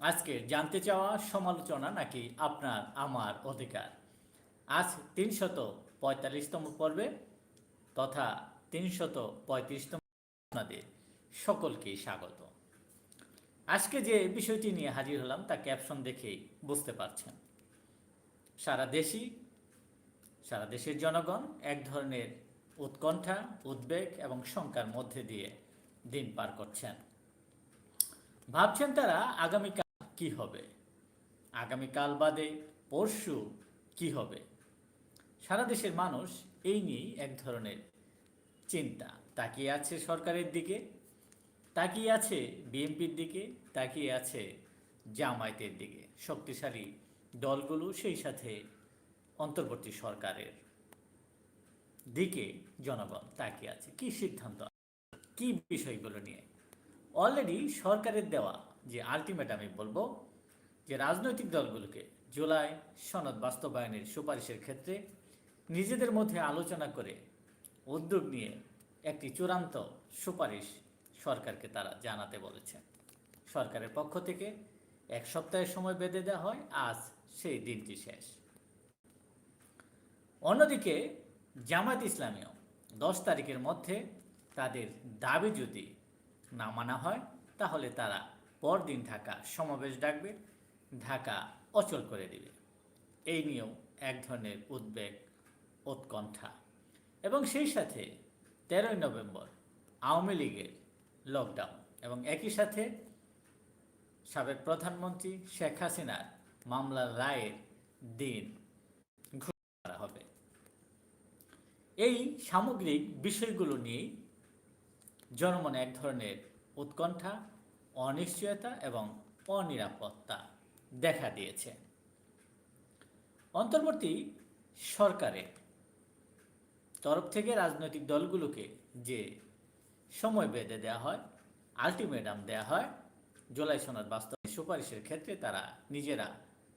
আজকে জানতে চাওয়া সমালোচনা নাকি আপনার, আমার অধিকার? আজ তিনশত পঁয়তাল্লিশতম পর্বে তথা তিনশত পঁয়ত্রিশতম আপনাদের সকলকেই স্বাগত। আজকে যে বিষয়টি নিয়ে হাজির হলাম, তা ক্যাপশন দেখেই বুঝতে পারছেন। সারা দেশই, সারা দেশের জনগণ এক ধরনের উৎকণ্ঠা, উদ্বেগ এবং শঙ্কার মধ্যে দিয়ে দিন পার করছেন। ভাবছেন তারা আগামীকাল কি হবে? আগামীকাল বাদে পরশু কি হবে? সারা দেশের মানুষ এই নিয়েই এক ধরনের চিন্তা। তাকিয়ে আছে সরকারের দিকে, তাকিয়ে আছে বিএনপির দিকে, তাকিয়ে আছে জামায়াতের দিকে। শক্তিশালী দলগুলো সেই সাথে অন্তর্বর্তী সরকারের দিকে। জনগণ তাকিয়ে আছে। কি সিদ্ধান্ত? কি বিষয়গুলো নিয়ে? অলরেডি সরকারের দেওয়া যে আলটিমেট আমি বলব যে রাজনৈতিক দলগুলোকে জুলাই সনদ বাস্তবায়নের সুপারিশের ক্ষেত্রে নিজেদের মধ্যে আলোচনা করে উদ্যোগ নিয়ে একটি চূড়ান্ত সুপারিশ সরকারকে তারা জানাতে বলেছেন সরকারের পক্ষ থেকে এক সপ্তাহের সময় বেঁধে দেওয়া হয়, আজ সেই দিনটি শেষ। অন্যদিকে জামাত ইসলামীও দশ তারিখের মধ্যে তাদের দাবি যদি না মানা হয়, তাহলে তারা পরদিন ঢাকা সমাবেশ ডাকবে, ঢাকা অচল করে দিবে। এই নিয়েও এক ধরনের উদ্বেগ, উৎকণ্ঠা। এবং সেই সাথে তেরোই নভেম্বর আওয়ামী লীগের লকডাউন এবং একই সাথে সাবেক প্রধানমন্ত্রী শেখ হাসিনার মামলার রায়ের দিন ঘোষণা করা হবে। এই সামগ্রিক বিষয়গুলো নিয়েই জনমনে এক ধরনের উৎকণ্ঠা অনিশ্চয়তা এবং অনিরাপত্তা দেখা দিয়েছে। অন্তর্বর্তী সরকারের তরফ থেকে রাজনৈতিক দলগুলোকে যে সময় বেঁধে দেওয়া হয় আলটিমেটাম দেওয়া হয়, জোলাই সনদ বাস্তবায়ন সুপারিশের ক্ষেত্রে তারা নিজেরা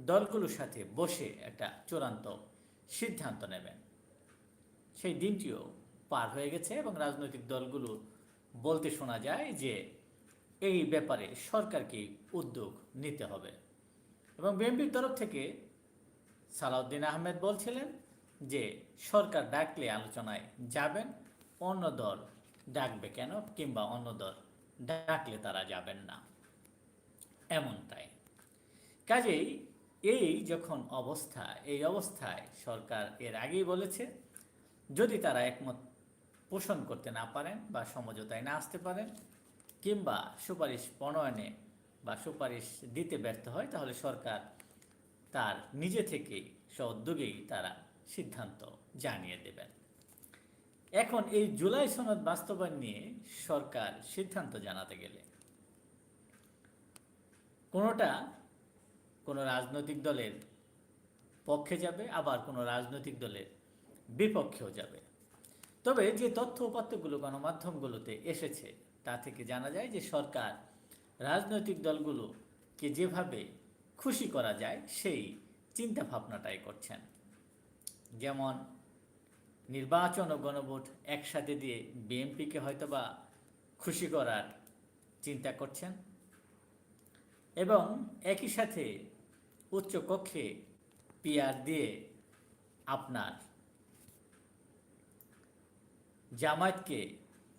দলগুলোর সাথে বসে একটা চূড়ান্ত সিদ্ধান্ত নেবেন। সেই দিনটিও পার হয়ে গেছে এবং রাজনৈতিক দলগুলো বলতে শোনা যায় যে এই ব্যাপারে সরকারকে উদ্যোগ নিতে হবে। এবং বিএনপির তরফ থেকে সালাউদ্দিন আহমেদ বলছিলেন যে, সরকার ডাকলে আলোচনায় যাবেন, অন্য দল ডাকবে কেন কিংবা অন্য দল ডাকলে তারা যাবেন না। এমনটাই। কাজেই এই যখন অবস্থা, এই অবস্থায় সরকার এর আগেই বলেছে, যদি তারা একমত পোষণ করতে না পারেন বা সমঝোতায় না আসতে পারেন কিংবা সুপারিশ প্রণয়নে বা সুপারিশ দিতে ব্যর্থ হয়, তাহলে সরকার তার নিজে থেকেই সদ্যোগেই তারা সিদ্ধান্ত জানিয়ে দেবেন। এখন এই জুলাই সনদ বাস্তবায়ন নিয়ে সরকার সিদ্ধান্ত জানাতে গেলে কোনোটা কোনো রাজনৈতিক দলের পক্ষে যাবে, আবার কোনো রাজনৈতিক দলের বিপক্ষেও যাবে। তবে যে তথ্য উপাত্তগুলো গণমাধ্যমগুলোতে এসেছে তা থেকে জানা যায় যে সরকার রাজনৈতিক দলগুলোকে যেভাবে খুশি করা যায়, সেই চিন্তা ভাবনাটাই করছেন। যেমন নির্বাচন ও গণভোট একসাথে দিয়ে বিএনপিকে হয়তোবা খুশি করার চিন্তা করছেন এবং একই সাথে উচ্চ কক্ষে পিয়ার দিয়ে আপনার জামায়াতকে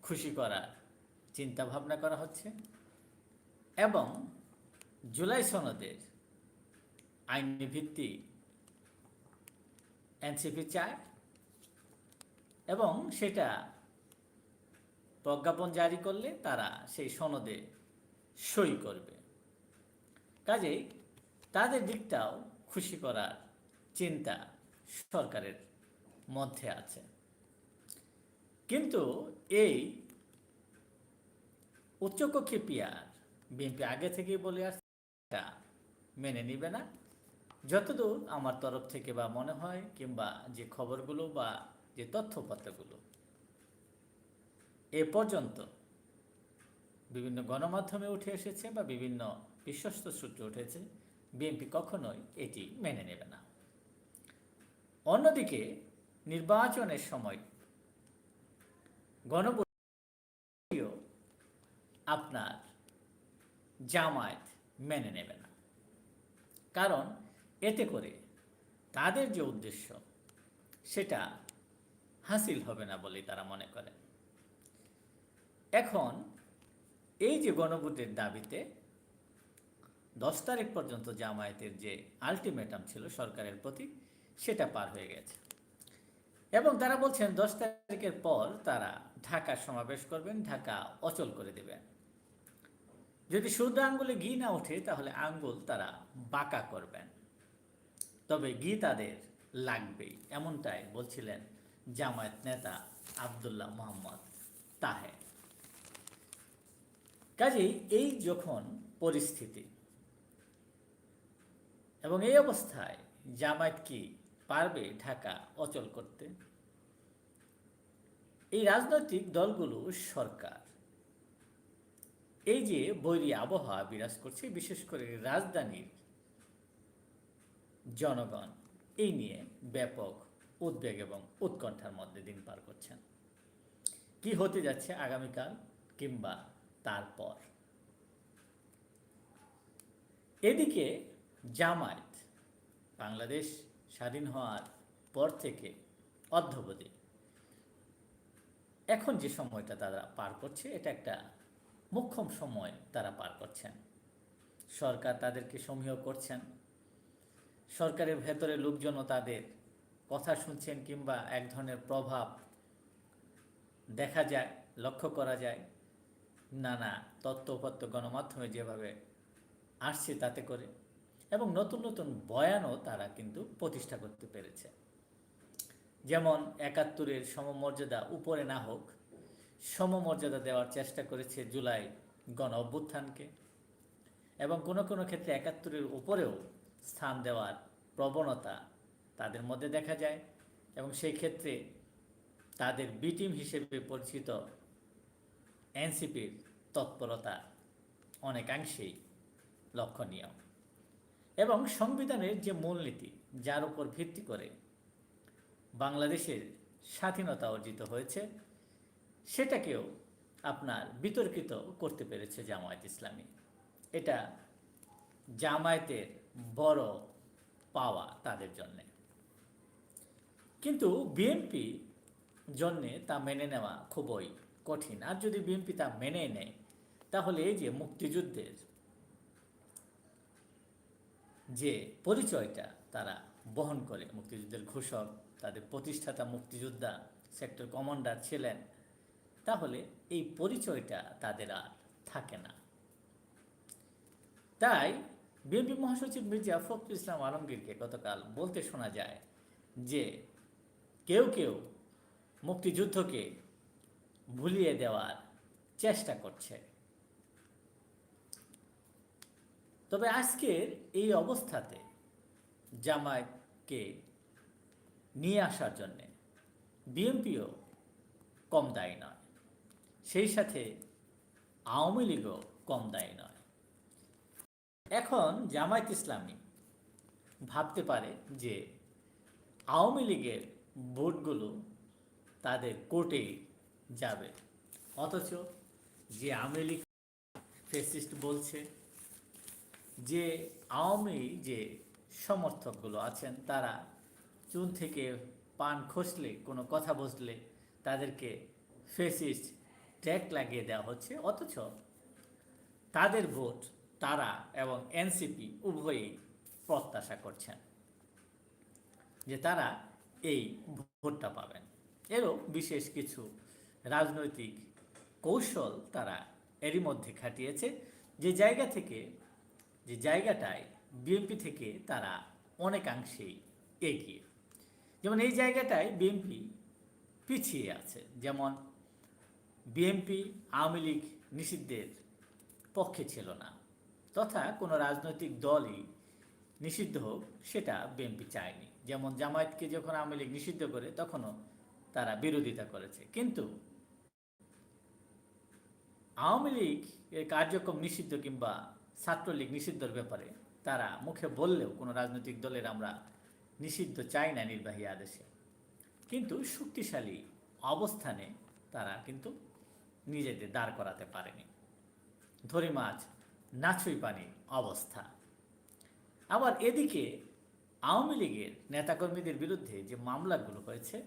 খুশি করার চিন্তা ভাবনা করা হচ্ছে এবং জুলাই সনদের আইনি ভিত্তি এনসিপি চায় এবং সেটা প্রজ্ঞাপন জারি করলে তারা সেই সনদে সই করবে। কাজেই তাদের দিকটাও খুশি করার চিন্তা সরকারের মধ্যে আছে। কিন্তু এই উচ্চকক্ষী পিয়ার বিএনপি আগে থেকেই বলে আসছে, মেনে নিবে না। যতদূর আমার তরফ থেকে বা মনে হয়, কিংবা যে খবরগুলো বা যে তথ্যপত্রগুলো, এ পর্যন্ত বিভিন্ন গণমাধ্যমে উঠে এসেছে বা বিভিন্ন বিশ্বস্ত সূত্রে উঠেছে, বিএনপি কখনোই এটি মেনে নেবে না। অন্যদিকে নির্বাচনের সময় গণপরিও আপনার জামায়াত মেনে নেবে না। কারণ এতে করে তাদের যে উদ্দেশ্য, সেটা হাসিল হবে না বলেই তারা মনে করে। এখন এই যে গণভোটের দাবিতে দশ তারিখ পর্যন্ত জামায়াতের যে আলটিমেটাম ছিল সরকারের প্রতি, সেটা পার হয়ে গেছে। এবং তারা বলছেন দশ তারিখের পর তারা ঢাকা সমাবেশ করবেন, ঢাকা অচল করে দেবেন। যদি শুদ্ধ আঙ্গুলে ঘি না ওঠে, তাহলে আঙ্গুল তারা বাঁকা করবেন। তবে ঘি তাদের লাগবেই, এমনটাই বলছিলেন জামায়াত নেতা আবদুল্লাহ মোহাম্মদ তাহে কাজেই এই যখন পরিস্থিতি এবং এই অবস্থায় জামায়াত কি পারবে ঢাকা অচল করতে? এই রাজনৈতিক দলগুলো সরকার এই যে বৈরী আবহাওয়া বিরাজ করছে, বিশেষ করে রাজধানীর জনগণ, এই নিয়ে ব্যাপক উদ্বেগ এবং উৎকণ্ঠার মধ্যে দিন পার করছেন। কি হতে যাচ্ছে আগামীকাল কিংবা তারপর? এদিকে জামায়াত বাংলাদেশ স্বাধীন হওয়ার পর থেকে অদ্যবধি এখন যে সময়টা তারা পার করছে, এটা একটা মোক্ষম সময় তারা পার করছেন। সরকার তাদেরকে সমীহ করছেন। সরকারের ভেতরে লোকজনও তাদের কথা শুনছেন কিংবা এক ধরনের প্রভাব দেখা যায়, লক্ষ্য করা যায়। নানা তথ্যপত্র গণমাধ্যমে যেভাবে আসছে তাতে করে এবং নতুন নতুন বয়ানও তারা কিন্তু প্রতিষ্ঠা করতে পেরেছে। যেমন একাত্তরের সমমর্যাদা উপরে না হোক সমমর্যাদা দেওয়ার চেষ্টা করেছে জুলাই গণ অভ্যুত্থানকে। এবং কোনো কোনো ক্ষেত্রে একাত্তরের উপরেও স্থান দেওয়ার প্রবণতা তাদের মধ্যে দেখা যায়। এবং সেই ক্ষেত্রে তাদের বি টিম হিসেবে পরিচিত এনসিপির তৎপরতা অনেকাংশেই লক্ষণীয়। এবং সংবিধানের যে মূলনীতি, যার উপর ভিত্তি করে বাংলাদেশের স্বাধীনতা অর্জিত হয়েছে সেটাকেও আপনার বিতর্কিত করতে পেরেছে জামায়াত ইসলামী। এটা জামায়াতের বড় পাওয়া তাদের জন্যে। কিন্তু বিএনপি জন্যে তা মেনে নেওয়া খুবই কঠিন। আর যদি বিএনপি তা মেনে নেয়, তাহলে এই যে মুক্তিযুদ্ধের যে পরিচয়টা তারা বহন করে, মুক্তিযুদ্ধের ঘোষক, তাদের প্রতিষ্ঠাতা মুক্তিযোদ্ধা, সেক্টর কমান্ডার ছিলেন তাহলে এই পরিচয়টা তাদের আর থাকে না। তাই বিএনপি মহাসচিব মির্জা ফখরুল ইসলাম আলমগীরকে গতকাল বলতে শোনা যায় যে কেউ কেউ মুক্তিযুদ্ধকে ভুলিয়ে দেওয়ার চেষ্টা করছে। তবে আজকের এই অবস্থাতে জামায়াতকে নিয়ে আসার জন্যে বিএনপিও কম দায়ী নয়। সেই সাথে আওয়ামী লীগও কম দায়ী নয়। এখন জামায়াত ইসলামী ভাবতে পারে যে আওয়ামী লীগের ভোটগুলো তাদের কোর্টে যাবে। অথচ যে আওয়ামী লীগ ফেসিস্ট বলছে যে আওয়ামী যে সমর্থকগুলো আছেন, তারা চুন থেকে পান খসলে, কোনো কথা বসলে তাদেরকে ফেসিস্ট ট্যাগ লাগিয়ে দেওয়া হচ্ছে, অথচ তাদের ভোট তারা এবং এনসিপি উভয়ই প্রত্যাশা করছেন যে তারা এই ভোটটা পাবেন। এরও বিশেষ কিছু রাজনৈতিক কৌশল তারা এরই মধ্যে খাটিয়েছে। যে জায়গা থেকে, যে জায়গাটায় বিএনপি থেকে তারা অনেকাংশেই এগিয়ে। যেমন এই জায়গাটায় বিএনপি পিছিয়ে আছে, যেমন বিএনপি, আওয়ামী লীগ নিষিদ্ধের পক্ষে ছিল না। তথা কোনো রাজনৈতিক দলই নিষিদ্ধ হোক, সেটা বিএনপি চায়নি। যেমন জামায়াতকে যখন আওয়ামী লীগ নিষিদ্ধ করে, তখনও তারা বিরোধিতা করেছে। কিন্তু আওয়ামী লীগ এর কার্যক্রম নিষিদ্ধ কিংবা ছাত্রলীগ নিষিদ্ধর ব্যাপারে তারা মুখে বললেও কোনো রাজনৈতিক দলের আমরা নিষিদ্ধ চাই না নির্বাহী আদেশে। কিন্তু শক্তিশালী অবস্থানে তারা কিন্তু নিজেদের দাঁড় করাতে পারেনি। ধরি মাছ নাছুই পানির অবস্থা। আবার এদিকে আওয়ামী লীগের নেতাকর্মীদের বিরুদ্ধে যে মামলাগুলো হয়েছে,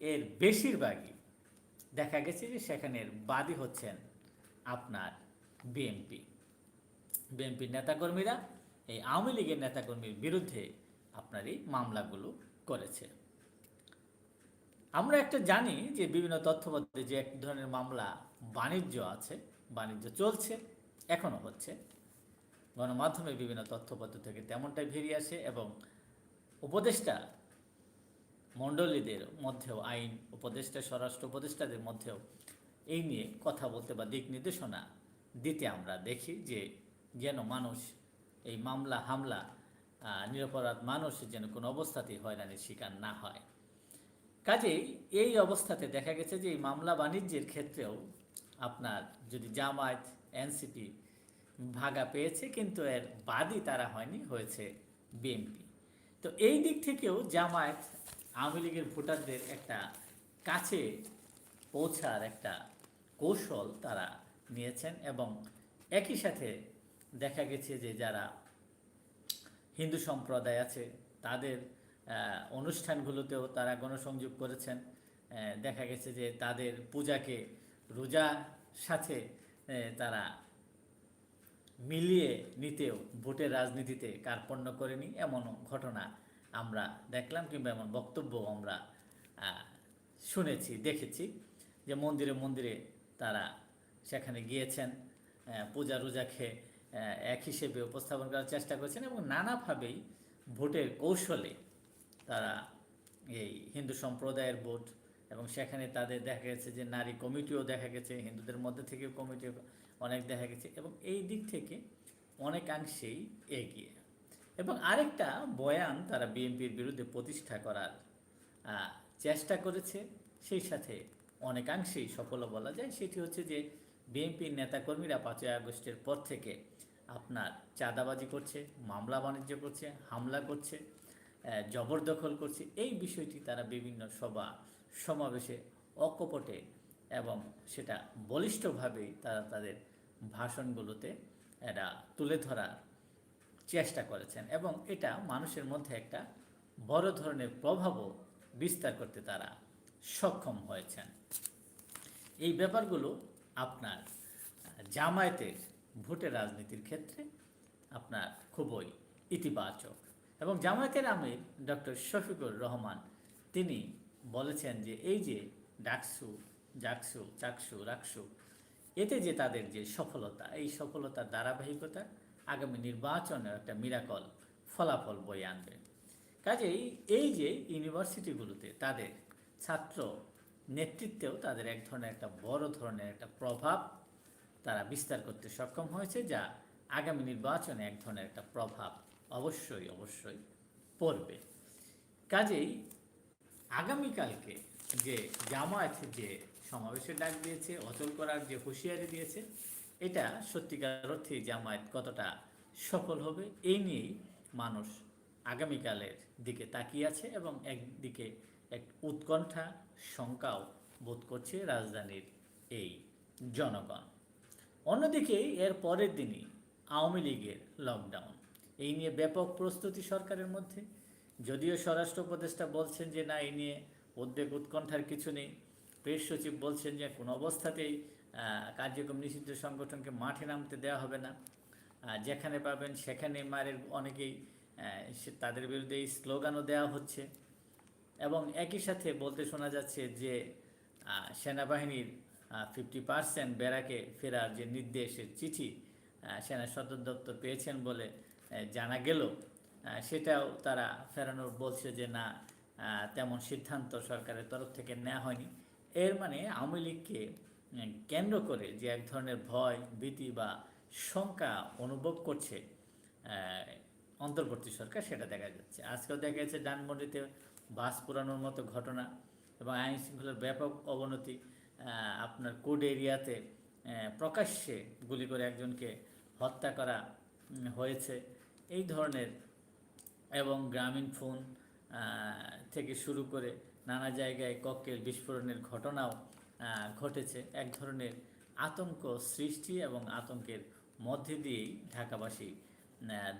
এর বেশিরভাগই দেখা গেছে যে সেখানের বাদী হচ্ছেন আপনার বিএনপি। বিএনপির নেতাকর্মীরা, এই আওয়ামী লীগের নেতাকর্মীর বিরুদ্ধে আপনার এই মামলাগুলো করেছে। আমরা একটা জানি যে বিভিন্ন তথ্যপত্রে যে এক ধরনের মামলা বাণিজ্য আছে, বাণিজ্য চলছে এখনও হচ্ছে। গণমাধ্যমে বিভিন্ন তথ্যপত্র থেকে তেমনটাই বেরিয়ে আসে এবং উপদেষ্টা মণ্ডলীদের মধ্যেও, আইন উপদেষ্টা, স্বরাষ্ট্র উপদেষ্টাদের মধ্যেও এই নিয়ে কথা বলতে বা দিক নির্দেশনা দিতে আমরা দেখি যে যেন মানুষ এই মামলা, হামলা নিরপরাধ মানুষ যেন কোনো অবস্থাতেই হয়রানির শিকার না হয়। কাজেই এই অবস্থাতে দেখা গেছে যে এই মামলা বাণিজ্যের ক্ষেত্রেও আপনার যদি জামায়াত, এনসিপি ভাগা পেয়েছে, কিন্তু এর বাদই তারা হয়নি, হয়েছে বিএনপি। তো এই দিক থেকেও জামায়াত আওয়ামী লীগের ভোটারদের একটা কাছে পৌঁছার একটা কৌশল তারা নিয়েছেন এবং একই সাথে দেখা গেছে যে যারা হিন্দু সম্প্রদায় আছে, তাদের অনুষ্ঠানগুলোতেও তারা গণসংযোগ করেছেন। দেখা গেছে যে তাদের পূজাকে রোজার সাথে তারা মিলিয়ে নিতেও ভোটের রাজনীতিতে কার্পণ্য করেনি। এমন ঘটনা আমরা দেখলাম কিংবা এমন বক্তব্য আমরা শুনেছি, দেখেছি যে মন্দিরে মন্দিরে তারা সেখানে গিয়েছেন পূজা রোজা খেয়ে এক হিসেবে উপস্থাপন করার চেষ্টা করেছেন এবং নানাভাবেই ভোটের কৌশলে তারা এই হিন্দু সম্প্রদায়ের ভোট এবং সেখানে তাদের দেখা গেছে যে নারী কমিটিও দেখা গেছে, হিন্দুদের মধ্যে থেকেও কমিটি অনেক দেখা গেছে এবং এই দিক থেকে অনেকাংশেই এগিয়ে। এবং আরেকটা বয়ান তারা বিএনপির বিরুদ্ধে প্রতিষ্ঠা করার চেষ্টা করেছে, সেই সাথে অনেকাংশেই সফলও বলা যায়। সেটি হচ্ছে যে বিএনপির নেতাকর্মীরা পাঁচই আগস্টের পর থেকে আপনার চাঁদাবাজি করছে, মামলা বাণিজ্য করছে, হামলা করছে জবরদখল করছে। এই বিষয়টি তারা বিভিন্ন সভা, সমাবেশে অকপটে এবং সেটা বলিষ্ঠভাবেই তারা তাদের ভাষণগুলোতে এটা তুলে ধরার চেষ্টা করেছেন এবং এটা মানুষের মধ্যে একটা বড় ধরনের প্রভাবও বিস্তার করতে তারা সক্ষম হয়েছেন। এই ব্যাপারগুলো আপনার জামায়াতের ভোটের রাজনীতির ক্ষেত্রে আপনার খুবই ইতিবাচক। এবং জামায়াতের আমির ডক্টর শফিকুর রহমান, তিনি বলেছেন যে এই যে ডাকসু, জাকসু, চাকসু, রাকসু, এতে যে তাদের যে সফলতা, এই সফলতার ধারাবাহিকতা আগামী নির্বাচনের একটা মিরাকল, ফলাফল বয়ে আনবে। কাজেই এই যে ইউনিভার্সিটিগুলোতে তাদের ছাত্র নেতৃত্বেও তাদের এক ধরনের একটা বড় ধরনের একটা প্রভাব তারা বিস্তার করতে সক্ষম হয়েছে, যা আগামী নির্বাচনে এক ধরনের একটা প্রভাব অবশ্যই অবশ্যই পড়বে। কাজেই আগামীকালকে যে জামায়াত যে সমাবেশের ডাক দিয়েছে অচল করার যে হুঁশিয়ারি দিয়েছে, এটা সত্যিকার অর্থে জামায়াত কতটা সফল হবে, এই নিয়েই মানুষ আগামীকালের দিকে তাকিয়ে আছে এবং একদিকে এক উৎকণ্ঠা শঙ্কাও বোধ করছে রাজধানীর এই জনগণ। অন্যদিকে এর পরের দিনই আওয়ামী লীগের লকডাউন এই নিয়ে ব্যাপক প্রস্তুতি সরকারের মধ্যে। যদিও স্বরাষ্ট্র উপদেষ্টা বলছেন যে, না, এই নিয়ে উদ্বেগ উৎকণ্ঠার কিছু নেই। প্রেস সচিব বলছেন যে, কোনো অবস্থাতেই কার্যক্রম নিষিদ্ধ সংগঠনকে মাঠে নামতে দেওয়া হবে না। যেখানে পাবেন, সেখানে মারের অনেকেই তাদের বিরুদ্ধে এই স্লোগানও দেওয়া হচ্ছে। এবং একই সাথে বলতে শোনা যাচ্ছে যে সেনাবাহিনীর ফিফটি পার্সেন্ট ব্যারাকে ফেরার যে নির্দেশের চিঠি সেনা সদর দপ্তর পেয়েছেন বলে জানা গেল সেটাও তারা ফেরানোর বলছে যে না তেমন সিদ্ধান্ত সরকারের তরফ থেকে নেওয়া হয়নি। এর মানে আওয়ামী লীগকে কেন্দ্র করে যে এক ধরনের ভয়, ভীতি বা শঙ্কা অনুভব করছে অন্তর্বর্তী সরকার, সেটা দেখা যাচ্ছে। আজকেও দেখা যাচ্ছে ডানমন্ডিতে বাস পোড়ানোর মতো ঘটনা এবং আইন শৃঙ্খলার ব্যাপক অবনতি আপনার কোড এরিয়াতে প্রকাশ্যে গুলি করে একজনকে হত্যা করা হয়েছে। এই ধরনের এবং গ্রামীণ ফোন থেকে শুরু করে নানা জায়গায় ককটেল বিস্ফোরণের ঘটনাও ঘটেছে। এক ধরনের আতঙ্ক সৃষ্টি এবং আতঙ্কের মধ্যে দিয়েই ঢাকাবাসী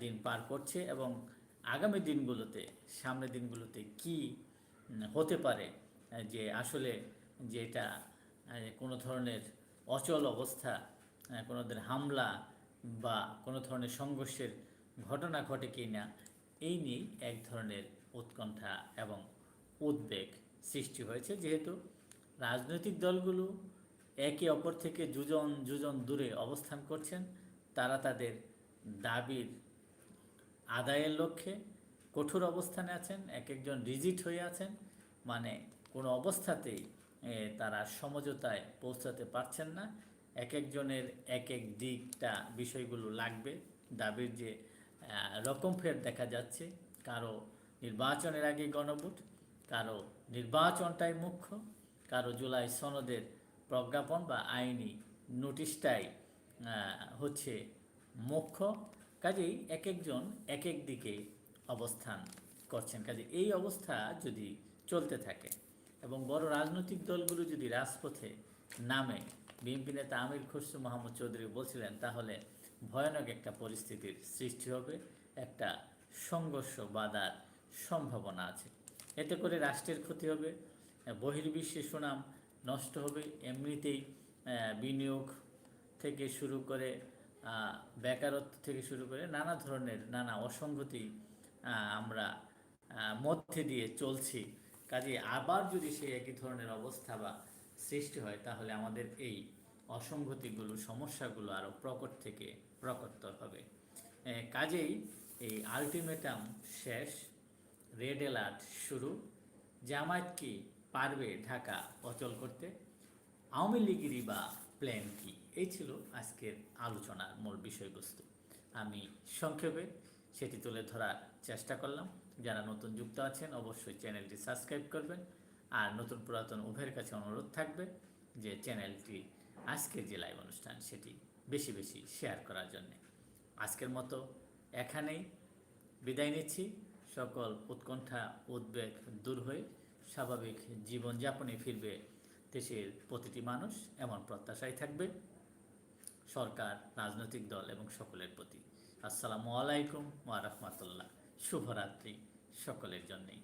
দিন পার করছে এবং আগামী দিনগুলোতে, সামনের দিনগুলোতে কি হতে পারে, যে আসলে যেটা কোনো ধরনের অচল অবস্থা কোনো ধরনের হামলা বা কোনো ধরনের সংঘর্ষের ঘটনা ঘটে কি না, এই নিয়েই এক ধরনের উৎকণ্ঠা এবং উদ্বেগ সৃষ্টি হয়েছে। যেহেতু রাজনৈতিক দলগুলো একে অপর থেকে যুজন যুজন দূরে অবস্থান করছেন, তারা তাদের দাবির আদায়ের লক্ষ্যে কঠোর অবস্থানে আছেন, এক একজন রিজিট হয়ে আছেন মানে কোনো অবস্থাতেই তারা সমঝোতায় পৌঁছাতে পারছেন না। এক একজনের এক এক দিকটা, বিষয়গুলো লাগবে। দাবির যে রকম ফের দেখা যাচ্ছে। কারও নির্বাচনের আগে গণভোট, কারও নির্বাচনটাই মুখ্য, কারও জুলাই সনদের প্রজ্ঞাপন বা আইনি নোটিশটাই হচ্ছে মুখ্য। কাজেই এক একজন এক এক দিকে অবস্থান করছেন। কাজে এই অবস্থা যদি চলতে থাকে এবং বড় রাজনৈতিক দলগুলো যদি রাজপথে নামে, বিএনপি নেতা আমির খসরু মাহমুদ চৌধুরী বলছিলেন, তাহলে ভয়ানক একটা পরিস্থিতির সৃষ্টি হবে, একটা সংঘর্ষ বাধার সম্ভাবনা আছে। এতে করে রাষ্ট্রের ক্ষতি হবে বহির্বিশ্বে সুনাম নষ্ট হবে, এমনিতেই বিনিয়োগ থেকে শুরু করে বেকারত্ব থেকে শুরু করে নানা ধরনের নানা অসঙ্গতি আমরা মধ্যে দিয়ে চলছি। কাজে আবার যদি সেই একই ধরনের অবস্থা বা সৃষ্টি হয়, তাহলে আমাদের এই অসঙ্গতিগুলো, সমস্যাগুলো আরও প্রকট থেকে প্রকটতর হবে। কাজেই এই আলটিমেটাম শেষ রেড অ্যালার্ট শুরু। জামায়াত কি পারবে ঢাকা অচল করতে? আওয়ামী লীগেরই বা প্ল্যান কি? এই ছিল আজকের আলোচনার মূল বিষয়বস্তু। আমি সংক্ষেপে সেটি তুলে ধরার চেষ্টা করলাম। যারা নতুন যুক্ত আছেন, অবশ্যই চ্যানেলটি সাবস্ক্রাইব করবেন। আর নতুন পুরাতন উভয়ের কাছে অনুরোধ থাকবে যে চ্যানেলটি আজকের যে লাইভ অনুষ্ঠান, সেটি বেশি বেশি শেয়ার করার জন্যে। আজকের মতো এখানেই বিদায় নিচ্ছি। সকল উৎকণ্ঠা, উদ্বেগ দূর হয়ে স্বাভাবিক জীবনযাপনে ফিরবে দেশের প্রতিটি মানুষ, এমন প্রত্যাশাই থাকবে সরকার, রাজনৈতিক দল এবং সকলের প্রতি। আসসালামু আলাইকুম ওয়া রাহমাতুল্লাহ। শুভরাত্রি সকলের জন্যেই।